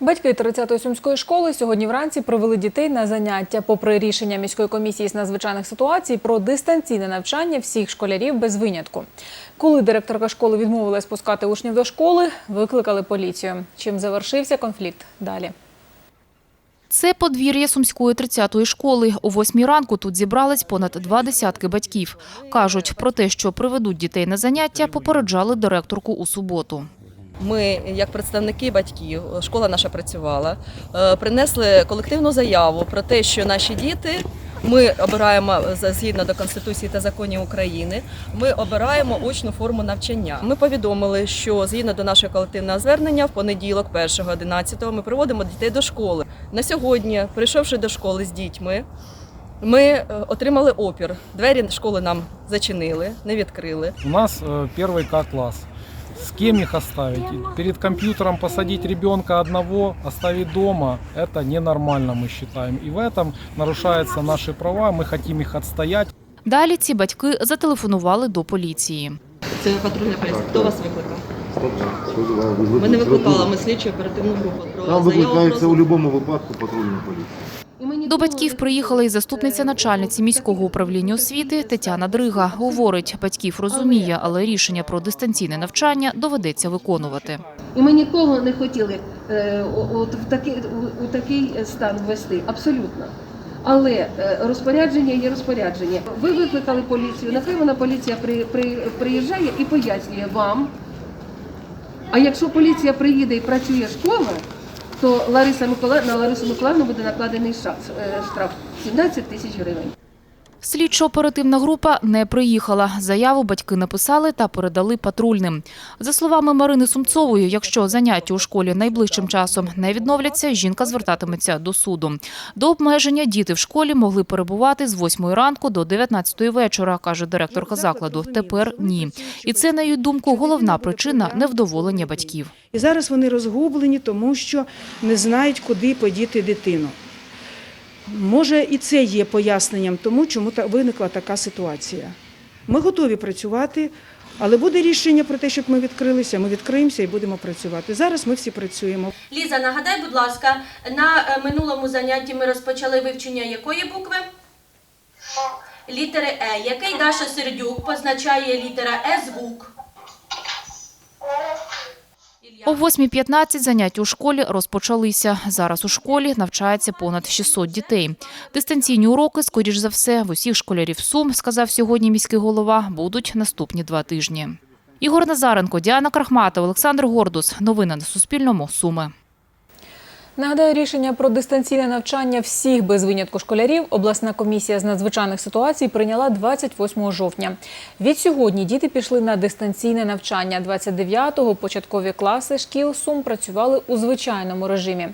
Батьки 30-ї сумської школи сьогодні вранці провели дітей на заняття. Попри рішення міської комісії з надзвичайних ситуацій про дистанційне навчання всіх школярів без винятку. Коли директорка школи відмовилась пускати учнів до школи, викликали поліцію. Чим завершився конфлікт? Далі. Це подвір'я сумської 30-ї школи. О восьмій ранку тут зібрались понад два десятки батьків. Кажуть, про те, що приведуть дітей на заняття, попереджали директорку у суботу. Ми, як представники батьків, школа наша працювала, е, принесли колективну заяву про те, що наші діти. Ми обираємо за- згідно до Конституції та законів України. Ми обираємо очну форму навчання. Ми повідомили, що згідно до нашого колективного звернення, в понеділок, 1.11, ми приводимо дітей до школи. На сьогодні, прийшовши до школи з дітьми, ми е, отримали опір. Двері школи нам зачинили, не відкрили. У нас э, первый К-класс. С кем их оставить? Перед компьютером посадить ребенка одного, оставить дома, это ненормально, мы считаем. И в этом нарушаются наши права, мы хотим их отстоять. Далі ці батьки зателефонували до поліції. Це патрульна поліція. Хто вас викликав? Ми Ми не викликали, ми слідчу оперативну групу. Про Там заяву викликається про у будь-якому випадку патрульна поліція. До батьків приїхала і заступниця начальниці міського управління освіти Тетяна Дрига. Говорить, батьків розуміє, але рішення про дистанційне навчання доведеться виконувати. І ми нікого не хотіли е, от в такий, у, такий стан ввести. Абсолютно. Але е, розпорядження є розпорядження. Ви викликали поліцію, нехай вона поліція при, при, приїжджає і пояснює вам. А якщо поліція приїде і працює школа, то Лариса Миколаївна, на Ларису Миколаївну буде накладений е, штраф 17 тисяч гривень. Слідчо-оперативна група не приїхала. Заяву батьки написали та передали патрульним. За словами Марини Сумцової, якщо заняття у школі найближчим часом не відновляться, жінка звертатиметься до суду. До обмеження діти в школі могли перебувати з 8 ранку до 19 вечора, каже директорка закладу. Тепер ні. І це, на її думку, головна причина невдоволення батьків. І зараз вони розгублені, тому що не знають, куди подіти дитину. Може, і це є поясненням тому, чому та- виникла така ситуація. Ми готові працювати, але буде рішення про те, щоб ми відкрилися. Ми відкриємося і будемо працювати. Зараз ми всі працюємо. Ліза, нагадай, будь ласка, на е, минулому занятті ми розпочали вивчення якої букви? Літери Е. Який Даша Сердюк позначає літера Е звук? О 8.15 заняття у школі розпочалися. Зараз у школі навчається понад 600 дітей. Дистанційні уроки, скоріш за все, в усіх школярів Сум, сказав сьогодні міський голова, будуть наступні два тижні. Ігор Назаренко, Діана Крахматова, Олександр Гордус. Новини на Суспільному. Суми. Нагадаю, рішення про дистанційне навчання всіх без винятку школярів обласна комісія з надзвичайних ситуацій прийняла 28 жовтня. Від сьогодні діти пішли на дистанційне навчання. 29-го початкові класи шкіл Сум працювали у звичайному режимі.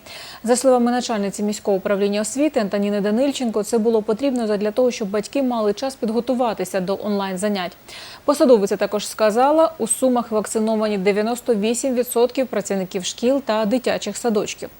За словами начальниці міського управління освіти Антоніни Данильченко, це було потрібно для того, щоб батьки мали час підготуватися до онлайн-занять. Посадовиця також сказала, у Сумах вакциновані 98% працівників шкіл та дитячих садочків.